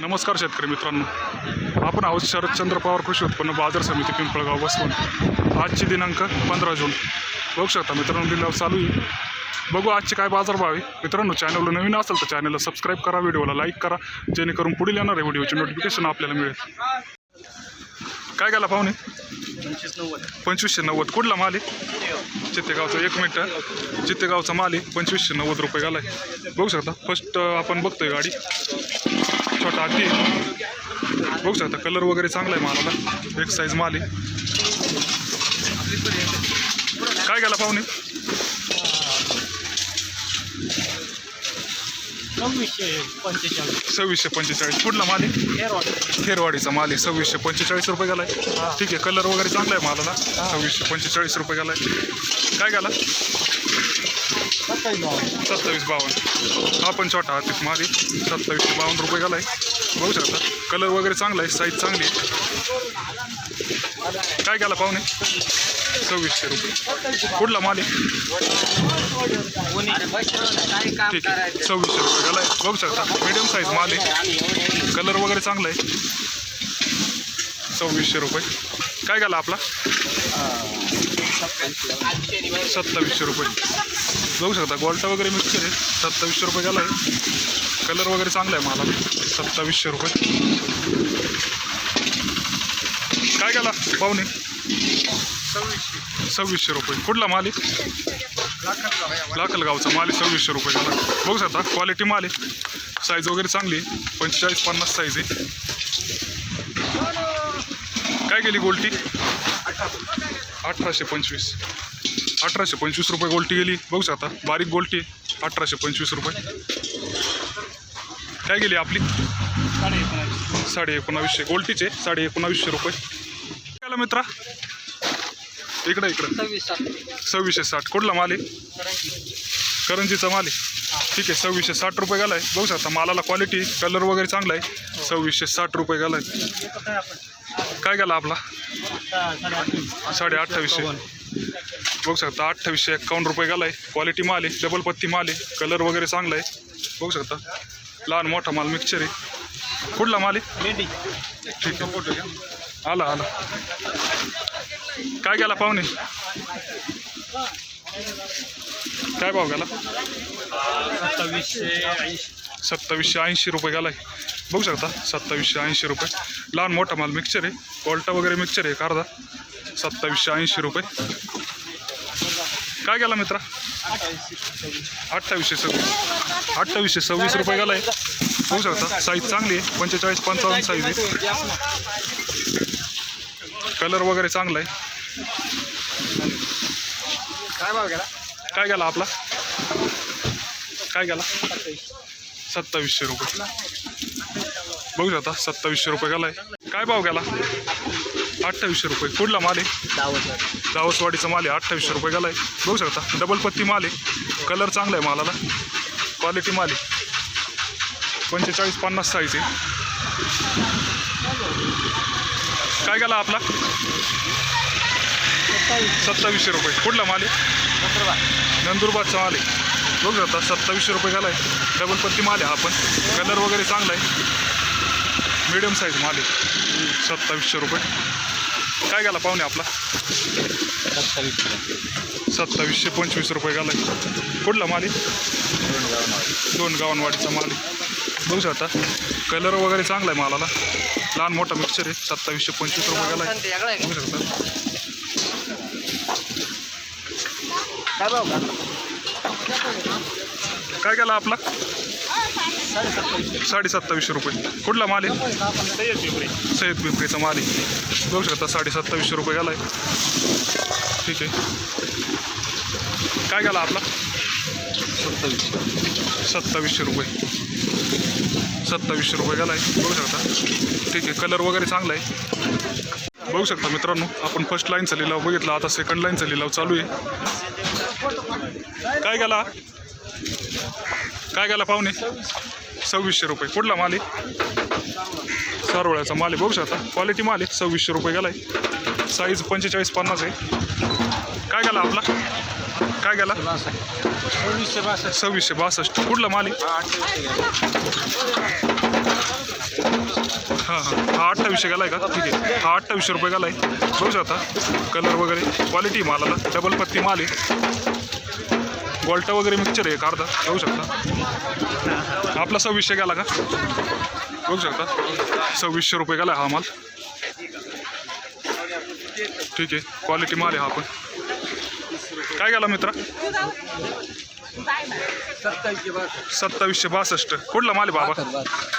नमस्कार शेतकरी मित्रांनो. आपण आहोत शरदचंद्र पवार कृषी उत्पन्न बाजार समिती पिंपळगाव बसवून आजची दिनांक पंधरा जून. बघू शकता मित्रांनो लिलाव चालू आहे. बघू आजचे काय बाजारभाव आहे. मित्रांनो चॅनलला नवीन असेल तर चॅनलला सबस्क्राईब करा व्हिडिओला लाईक करा. जेणेकरून पुढील येणाऱ्या व्हिडिओचे नोटिफिकेशन आपल्याला मिळेल. काय गेला पाहुणे? पंचवीसशे नव्वद. कुठला माल आहे? चित्तेगावचा. एक मिनटं. चित्तेगावचा माल आहे. पंचवीसशे नव्वद रुपये गेला आहे बघू शकता. फर्स्ट आपण बघतोय गाडी. छोटा हत्ती आहे. बघू शकता कलर वगैरे चांगला आहे मालाला. एक साईज माल आहे. काय गेला पाहुणे? सव्वीसशे पंचेचाळीस. कुठला माल आहे? खेरवाडीचा माल आहे. सव्वीसशे पंचेचाळीस रुपये गेलाय. ठीक आहे कलर वगैरे चांगला आहे मालाला. सव्वीसशे पंचेचाळीस रुपये गेलाय. काय गेला? सत्तावीस बावन्न. हा पण छोटा हातीत मारी सत्तावीस बावन्न रुपये गेलाय. बघू शकता. कलर वगैरे चांगला आहे. साईज चांगली आहे. काय गेला पाहुणे? सव्वीसशे रुपये. कुठला माल आहे? ठीक आहे. सव्वीसशे रुपये गेलाय. बघू शकता. मीडियम साईज माल आहे. कलर वगैरे चांगला आहे. सव्वीसशे रुपये. काय गेला आपला? सत्तावीसशे रुपये. बघू शकता. गोल्टा वगैरे मिक्सर आहे. सत्तावीसशे रुपये गेला आहे. कलर वगैरे चांगला आहे मला सत्तावीसशे रुपये. काय गेला पाहुणे? सव्वीसशे. रुपये. कुठला माल आहे? लाखलगावचा माल आहे. सव्वीसशे रुपये गेला बघू शकता. क्वालिटी माल आहे. साईज वगैरे चांगली आहे. पंचेचाळीस पन्नास साईज आहे. काय गेली गोल्टी अठराशे पंचवीस. अठराशे पंचवीस रुपये गोल्टी गेली. बघू शकता बारीक गोल्टी अठराशे पंचवीस रुपये. काय गेली आपली? साडे एकोणावीसशे. गोल्टीचे साडे एकोणावीसशे रुपये. काय मित्रा. इकडं इकडं. सव्वीसशे साठ. कुठला माल आहे? करंजीचा माल आहे. ठीक आहे सव्वीसशे साठ रुपये गेलाय. बघू शकता मालाला क्वालिटी कलर वगैरे चांगला आहे. सव्वीसशे साठ रुपये गेलाय. आहे काय गेला आपला? साडे अठ्ठावीसशे. बघू शकता अठ्ठावीसशे एक्कावन्न रुपये गेलाय. क्वालिटी माल आहे डबल पत्ती माल आहे कलर वगैरे चांगला आहे. बघू शकता लहान मोठा माल मिक्सचर आहे. कुठला माल आहे? ठीक आहे. आला आला. काय गेला पाहुणे? काय भाव गेला? सत्तावीसशे ऐंशी. सत्तावीसशे ऐंशी रुपये गेलाय. बघू शकता सत्तावीसशे ऐंशी रुपये. लहान मोठा माल मिक्सचर आहे. कोल्टा वगैरे मिक्सचर आहे अर्धा. सत्तावीसशे ऐंशी रुपये. काय गेला मित्रा? अठ्ठावीसशे सव्वीस. अठ्ठावीसशे सव्वीस रुपये गेला आहे बघू शकता. साईज चांगली आहे. पंचेचाळीस पंचावन्न साईज आहे कलर वगैरे चांगला आहे. काय भाव गेला काय गेला आपला? काय गेला? सत्तावीसशे रुपये. बघू शकता. सत्तावीसशे रुपये गेलाय. काय भाव गेला? अठ्ठावीसशे रुपये. कुठला माल आहे? दावसवाडीचा माल आहे. अठ्ठावीसशे रुपये गेलाय बघू शकता. डबल पत्ती माल आहे. कलर चांगला आहे मालाला. क्वालिटी माल आहे. पंचेचाळीस पन्नास साईज आहे. काय गेला आपला? सत्तावीसशे रुपये. कुठला माल आहे? नंदुरबारचा माल आहे. बघू शकता. सत्तावीसशे रुपये गेला आहे. डबल पत्ती माल आहे हा पण. कलर वगैरे चांगला आहे. मीडियम साईज माल आहे. सत्तावीसशे रुपये. काय गेला पाहुणे आपला? सत्तावीसशे पंचवीस रुपये गेला. कुठला माल दोन गावांवाडीचा माल बघू शकता. कलर वगैरे चांगला आहे मालाला. लहान मोठा मिक्सर आहे. सत्तावीसशे पंचवीस रुपये गेला बघू शकता. काय गेला काय केला आपला? साडे सत्तावीसशे रुपये. कुठला माल आहे? सय्यद पिंपरी सय्यद पिंपरीचा माल आहे. बघू शकता साडे सत्तावीसशे रुपये गेला आहे ठीक आहे. काय गेला आपला? सत्तावीसशे रुपये. सत्तावीसशे रुपये गेला आहे बघू शकता. ठीक आहे. कलर वगैरे चांगला आहे. बघू शकता मित्रांनो आपण फर्स्ट लाईनचा लिलाव बघितला. आता सेकंड लाईनचा लिलाव चालू आहे. काय गेला? काय गेला पाहुणे? सव्वीसशे रुपये. कुठला माल आहे? सारोळ्याचा माल आहे. बघू शकता. क्वालिटी माल आहे. सव्वीसशे रुपये गेला आहे साईज पंचेचाळीस पन्नास आहे. काय गेला आपला? काय गेला? सव्वीसशे बासष्ट. सव्वीसशे बासष्ट कुठला माल आहे? हां हां. हा अठ्ठावीसशे आहे का? ठीक आहे. हा अठ्ठावीसशे रुपये गेलाय. बघू शकता. कलर वगैरे. क्वालिटी मालाला. डबल पत्ती माल आहे. गोल्टा वगैरे मिक्सचर आहे एक अर्धा. बघू शकता. आपला सव्वीसशे गेला का? बघू शकता. सव्वीसशे रुपये गेला हा माल. ठीक आहे. क्वालिटी माल आहे हा पण. काय गेला मित्रा? सत्तावीसशे बासष्ट. कुठला माल आहे बाबा?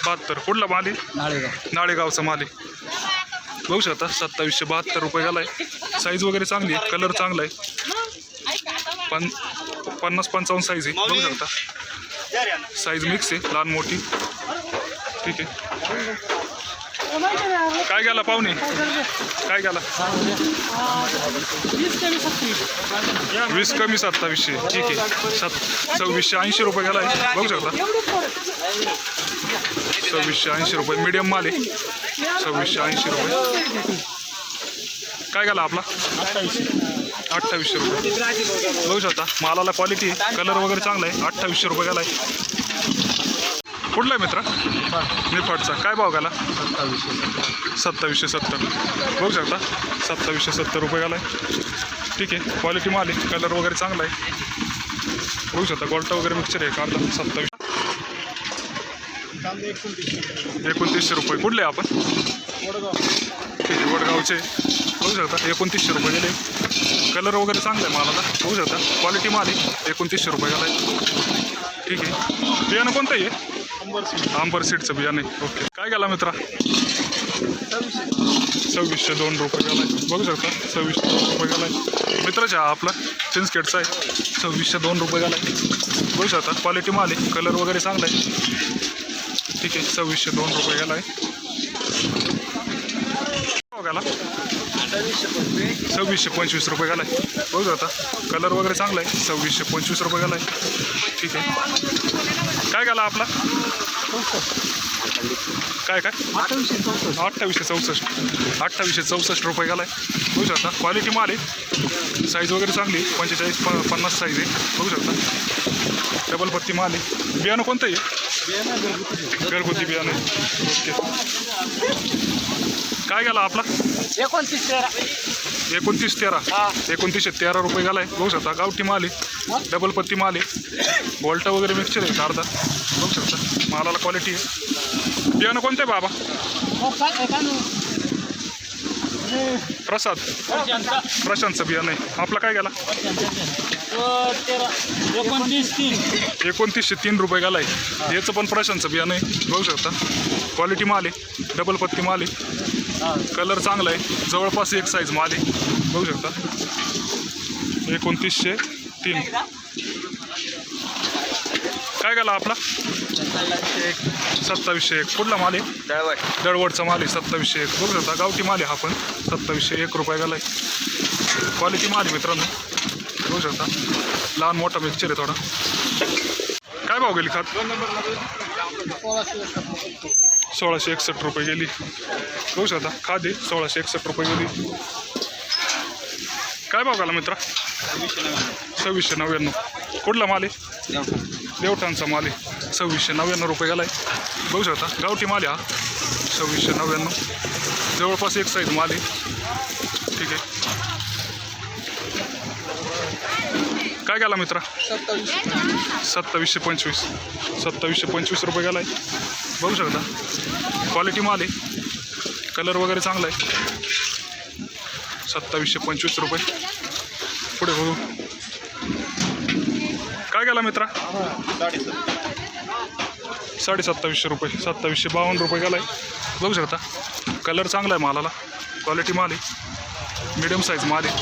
बहात्तर. कुठला माल आहे? नाळेगावचा माल आहे. बघू शकता. सत्तावीसशे बहात्तर रुपये गेलाय. साईज वगैरे चांगली आहे. कलर चांगला आहे. पण पन्नास पंचावन्न साईज आहे. बघू शकता. साईज मिक्स आहे लहान मोठी. ठीक आहे. काय गेला पाहुणे? काय गेला वीस कमी सत्तावीसशे. ठीक आहे. सत सव्वीसशे ऐंशी रुपये गेला आहे. बघू शकता. सव्वीसशे ऐंशी रुपये. मीडियम माल आहे. सव्वीसशे ऐंशी रुपये. काय गेला आपला? अठ्ठावीसशे रुपये. बघू शकता मालाला क्वालिटी कलर वगैरे चांगला आहे. अठ्ठावीसशे रुपये गेला आहे कुठला आहे मित्र? निफाटचा काय भाव गेला? सत्तावीसशे सत्तर. बघू शकता. सत्तावीसशे सत्तर रुपये गेला आहे ठीक आहे. क्वालिटी माल आहे. कलर वगैरे चांगला आहे. बघू शकता. गोल्टा वगैरे मिक्सर आहे. काढला. सत्तावीस. एकोणतीसशे रुपये. कुठले आपण? ठीक आहे. वडगावचे. बघू शकता. एकोणतीसशे रुपये गेले. कलर वगैरे चांगला आहे मालाला बघू शकता. क्वालिटी माल आहे. एकोणतीसशे रुपये गेला आहे. ठीक आहे. बियाणं कोणतं आहे? आंबर सीटचं बियाणं आहे. ओके काय गेला मित्रा? सव्वीसशे दोन रुपये गेला आहे. बघू शकता. सव्वीसशे दोन रुपये गेला आहे. मित्राचा आपला चिन्सकेटचा आहे. सव्वीसशे दोन रुपये गेला आहे. बघू शकता. क्वालिटी माल आहे. कलर वगैरे चांगला आहे. ठीक आहे. सव्वीसशे दोन रुपये गेला आहे. हो गेला. सव्वीसशे पंचवीस रुपये घालाय. बघू शकता कलर वगैरे चांगला आहे. सव्वीसशे पंचवीस रुपये घालाय. ठीक आहे. काय घाला आपला? काय काय? अठ्ठावीसशे चौसष्ट. अठ्ठावीसशे चौसष्ट रुपये घालाय. बघू शकता क्वालिटी माल आहे. साईज वगैरे चांगली आहे. पंचेचाळीस प पन्नास साईज आहे. बघू शकता. डबल पत्ती माल आहे. बियाणं कोणतं आहे? घरगुती बियाणं आहे. ओके काय घाला आपला? एकोणतीस तेरा. एकोणतीस तेरा. एकोणतीसशे तेरा रुपये आहे बघू शकता गावठी माल आहे डबल पत्ती माल आहे बॉल्टा वगैरे मिक्सचर आहे अर्धा. बघू शकता मालाला क्वालिटी आहे. बियाणं कोणतं आहे बाबा? प्रसाद. प्रशांतचं बियाणं आहे. आपला काय गेला? तेरा एकोणतीस तीन. एकोणतीसशे तीन रुपये गेला आहे. याचं पण प्रशांतचं बियाणं आहे. बघू शकता क्वालिटी माल आहे डबल पत्ती माल आहे. कलर चांगला आहे. जवळपास एक साईज माल आहे. बघू शकता. एकोणतीसशे तीन. काय गेला आपला? सत्तावीसशे एक. कुठला माल आहे? दळवडचा माल आहे सत्तावीसशे एक. बघू शकता गावठी माल आहे हा पण. सत्तावीसशे एक रुपये गेला आहे क्वालिटी माल आहे मित्रांनो. बघू शकता. लहान मोठा मिक्सचर आहे थोडा. काय भाव गेली खात? सोळाशे एकसष्ट रुपये गेली. बघू शकता खादी सोळाशे एकसष्ट रुपये गेली. काय भाव घाला मित्रा? सव्वीसशे नव्याण्णव. कुठला माल आहे? देवठाणचा माल आहे. सव्वीसशे नव्याण्णव रुपये गेला आहे बघू शकता गावठी माल हा. सव्वीसशे नव्याण्णव. जवळपास एक साईज माल आहे. ठीक आहे. काय गेला मित्रा? सत्तावीसशे पंचवीस. सत्तावीसशे पंचवीस रुपये गेला आहे बघू शकता. क्वालिटी माल आहे. कलर वगैरे चांगला आहे. सत्तावीसशे पंचवीस रुपये. पुढे बघू. काय गेला मित्रा? साडे सत्तावीसशे रुपये. सत्तावीसशे बावन्न रुपये गेला आहे बघू शकता. कलर चांगला आहे मालाला. क्वालिटी माल आहे. मिडियम साईज माल आहे.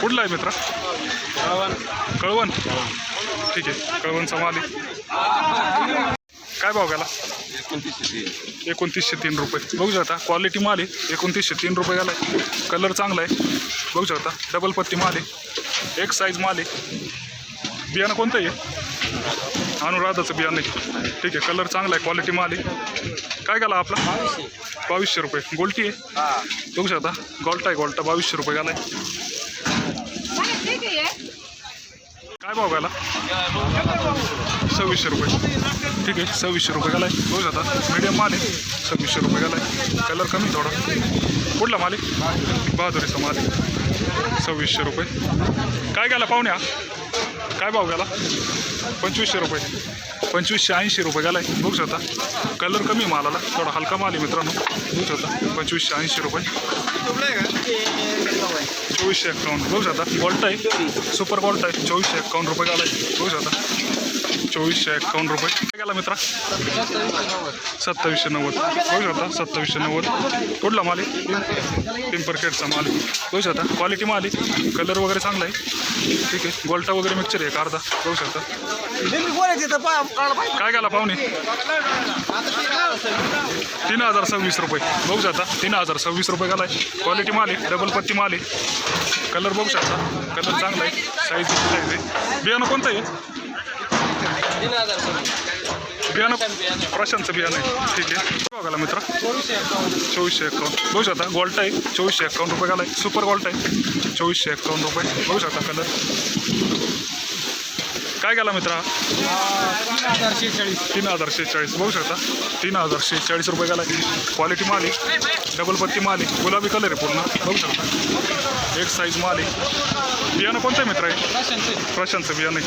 कुठला आहे मित्रा? कळवण. ठीक आहे. कळवणचा समाधी. काय भाव गेला? एकोणतीसशे तीन रुपये. बघू शकता क्वालिटी माल आहे. एकोणतीसशे तीन रुपये गेला आहे. कलर चांगला आहे. बघू शकता डबल पत्ती माल आहे. एक साईज माल आहे. बियाणं कोणतं आहे? अनुराधाचं बियाणं आहे. ठीक आहे कलर चांगला आहे क्वालिटी माल आहे. काय गेला आपला? बावीसशे रुपये. गोल्टी आहे. बघू शकता गोल्टा आहे गोल्टा. बावीसशे रुपये गेला आहे ठीक आहे काय भाव घाला सव्वीसशे रुपये. ठीक आहे सव्वीसशे रुपये घालाय बघू आता मीडियम माल आहे. सव्वीसशे रुपये घालाय कलर कमी थोडा. कुठला माल आहे? बहादुरीचा माल आहे. सव्वीसशे रुपये. काय घ्याला पाहुण्या? काय भाव घ्याला पंचवीसशे रुपये. पंचवीसशे ऐंशी रुपये गेलाय. बघू शकता. कलर कमी मालाला. थोडा हलका माल आहे मित्रांनो. बघू शकता. पंचवीसशे ऐंशी रुपये. चोवीसशे एक्कावन्न बघू शकता. गोल्ट आहे. सुपर गोल्ट आहे. चोवीसशे एक्कावन्न रुपये गेलाय. बघू शकता. चोवीसशे एक्कावन्न रुपये. काय गेला मित्रा? सत्तावीसशे नव्वद. होऊ शकता सत्तावीसशे नव्वद. कुठला माल आहे? पिंपरखेडचा माल आहे. बघू शकता क्वालिटी माल आहे. कलर वगैरे चांगला आहे. ठीक आहे. गोल्टा वगैरे मिक्सर आहे अर्धा? होऊ शकता. काय गेला पाहुणे? तीन हजार सव्वीस रुपये. बघू शकता तीन हजार सव्वीस रुपये गेलाय क्वालिटी माल आहे. डबल पत्ती माल आहे. कलर बघू शकता. कलर चांगला आहे. साईज साईज आहे. बियाणं कोणतं आहे? बियाणं प्रशांतचं बियाणं आहे. ठीक आहे. बघायला मित्र. चोवीसशे एक्कावन्न बघू शकता गोल्ट आहे. चोवीसशे एक्कावन्न रुपये गेलाय सुपर गोल्ट आहे. चोवीसशे एक्कावन्न रुपये. बघू शकता कलर काय गेला मित्रा? तीन हजार शेहेचाळीस. बघू शकता. तीन हजार शेहेचाळीस रुपये गेला क्वालिटी माल आहे. डबल पत्ती माल आहे. गुलाबी कलर आहे पूर्ण. बघू शकता. एक साईज माल आहे. बियाणं कोणतं मित्र आहे प्रशांत प्रशांतचं. बियाणं